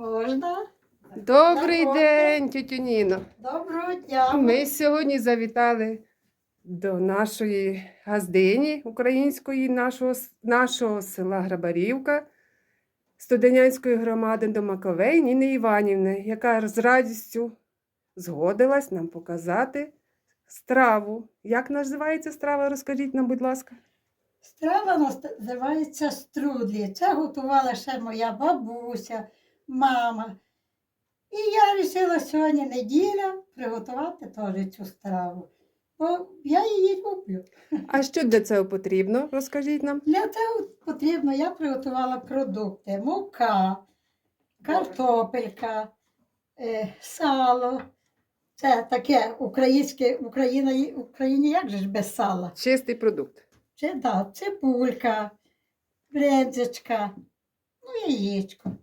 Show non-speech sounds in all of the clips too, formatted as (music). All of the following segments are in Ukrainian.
Можна? Добрий Заходьте. день, тетю Ніно. Доброго дня. Ми сьогодні завітали до нашої газдині української, нашого, нашого села Грабарівка, студенянської громади до Маковей Ніни Іванівни, яка з радістю згодилась нам показати страву. Як називається страва? Розкажіть нам, будь ласка. Страва називається струдлі. Це готувала ще моя бабуся, мама. І я вирішила сьогодні неділя приготувати теж цю страву. Бо я її люблю. А що для цього потрібно? Розкажіть нам. Для цього потрібно, я приготувала продукти: мука, картопелька, е, сало. Це таке українське, Україна, Україні як же ж без сала? Чистий продукт. Це да, цибулька, брензочка, ну, яєчко.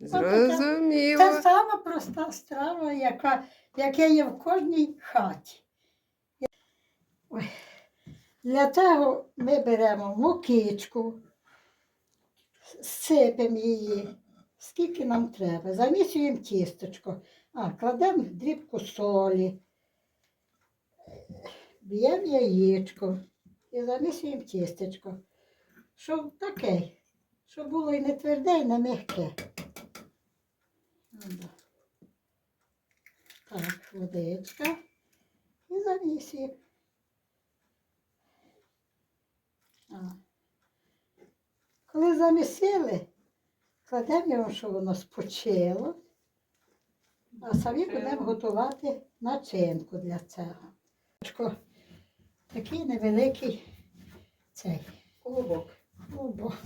Зрозуміло. Це сама проста страва, яка, яка є в кожній хаті. Ой. Для цього ми беремо мукичку, сипемо її, скільки нам треба, замісюємо тісточко, а, кладемо дрібку солі, б'ємо яєчко і замісюємо тістечко. Щоб таке, щоб було і не тверде, і не м'яке. Ада. Так, водичка. І. А. Коли замісили, кладемо його, щоб воно спочило, а самі будемо готувати начинку для цього. Такий невеликий цей колобок. Колобок.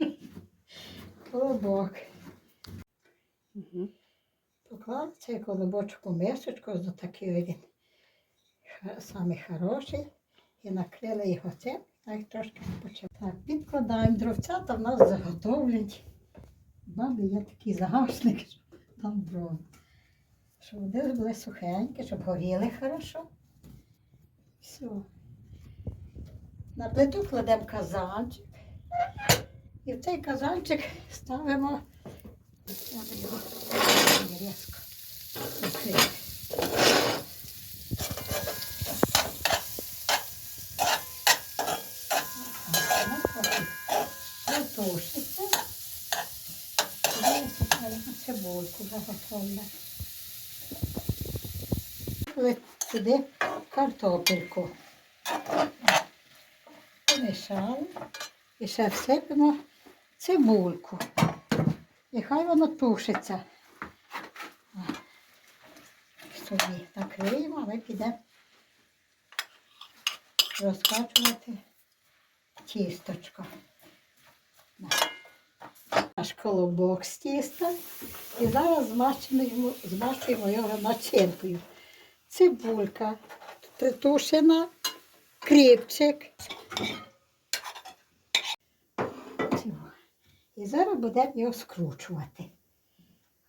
(laughs) Колобок. Мгм. Поклав цей колобочок мисочку, за такий він самий хороший, і накрили його цим, так трошки почав. Так, підкладаємо дровцята, в нас заготовлять. Баби є такий загашник, там дрова. Щоб вони були сухенькі, щоб горіли хорошо. Все. На плиту кладемо казанчик. І в цей казанчик ставимо його поки Протушиться. Дивіться, цибульку заготовлю. Сюди картопельку. Помішали. І ще всипемо цибульку. І хай воно тушиться. Накриємо, а ми підемо розкачувати тісточко. Наш колобок з тіста. І зараз змащуємо, змащуємо його начинкою. Цибулька притушена, кріпчик. І зараз будемо його скручувати.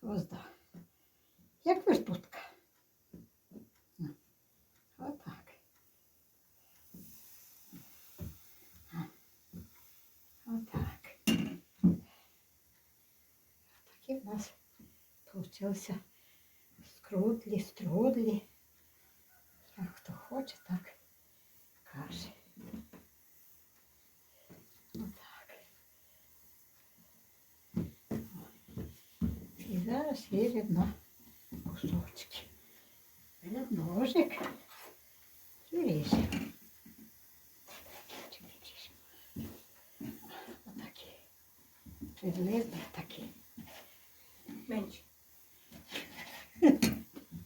Ось так. Як вертутка. Такі в нас получилися скрудлі, струдлі. Як хто хоче, так каже. Отак. І зараз ріжемо на кусочки. Беремо ножик і ріжемо. Отакі. Приблизно такі. Менше.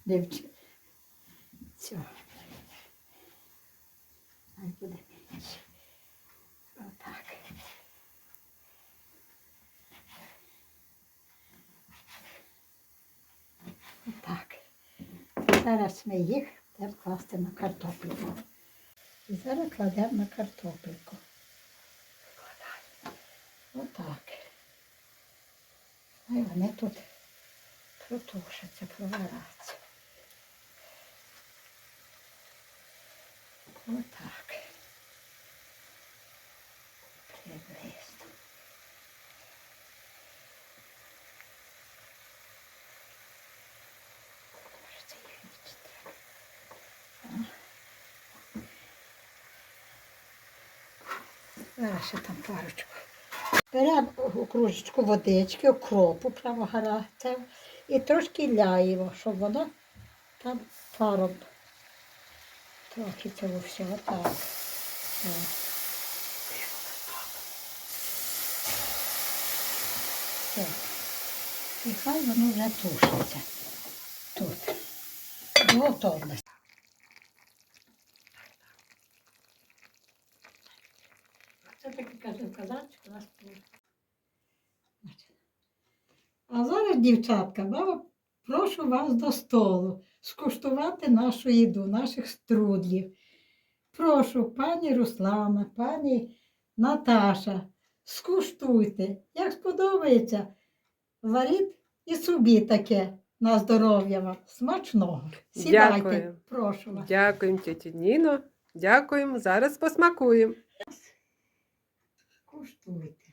Дивче. Все. Хай буде менше. Отак. Отак. Зараз ми їх будемо класти на картопельку. І зараз кладемо на картопельку. Отак. Хай вони тут протушиться, провариться. Отак. Приблизно. Зараз ще там парочку. Беремо кружечку водички, окропу прямо гарантем і трошки ляємо, щоб воно там паром. Трохи цього всього так. Все. І хай воно вже тушиться тут. До готовності. Це таки каже казачок, у нас тут. А зараз, дівчатка, баба, прошу вас до столу скуштувати нашу їду, наших струдлів. Прошу, пані Руслана, пані Наташа, скуштуйте. Як сподобається, варіть і собі таке на здоров'я вам. Смачного. Сідайте, Дякую. прошу вас. Дякуємо, тіті Ніно. Дякуємо. Зараз посмакуємо. Куштуйте.